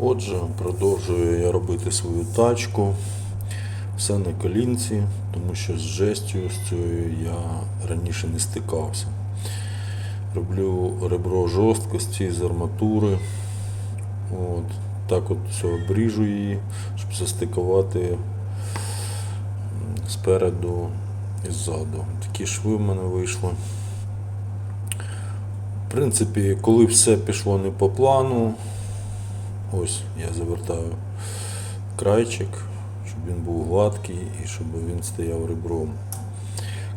Отже, продовжую я робити свою тачку. Все на колінці, тому що з жестю з цією я раніше не стикався. Роблю ребро жорсткості з арматури. От. Так от все обріжу її, щоб застикувати спереду і ззаду. Такі шви в мене вийшли. В принципі, коли все пішло не по плану, ось я завертаю крайчик, щоб він був гладкий і щоб він стояв ребром.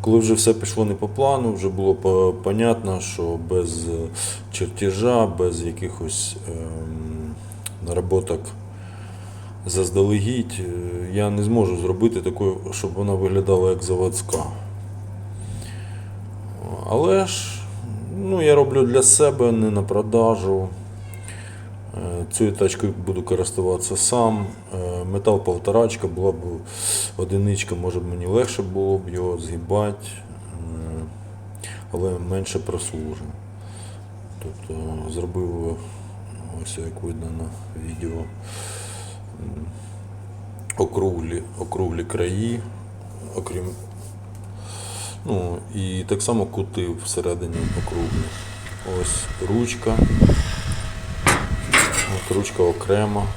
Коли вже все пішло не по плану, вже було по- понятно, що без е, чертежа, без якихось ем, наработок заздалегідь, е, я не зможу зробити такою, щоб вона виглядала як заводська. Але ж ну, я роблю для себе, не на продажу. Е, Цією тачкою буду користуватися сам. Е, Метал полторачка, була б одиничка, може б мені легше було б його згибати, е, але менше прослужив. Тобто зробив ось як видно на відео округлі, округлі краї, окрім Ну і так само кути всередині округлі. Ось ручка. От ручка окремо.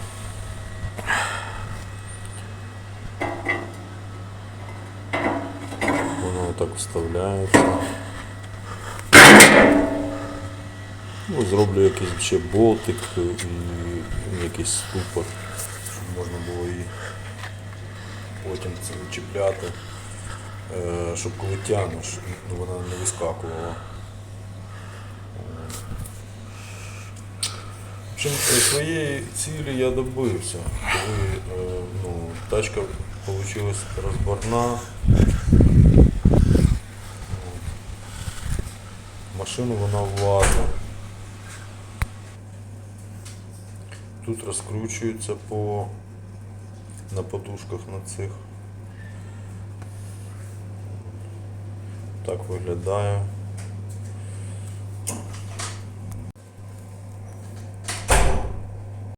Воно так вставляється. Ну, зроблю якийсь ще болтик і якийсь ступор, щоб можна було її потім це чіпляти. Е, щоб коли тягнеш, ну, вона не вискакувала. Е, своєї цілі я добився. Коли е, ну, тачка вийшла розборна. Машину вона влазила. Тут розкручується по на подушках на цих. Так виглядає.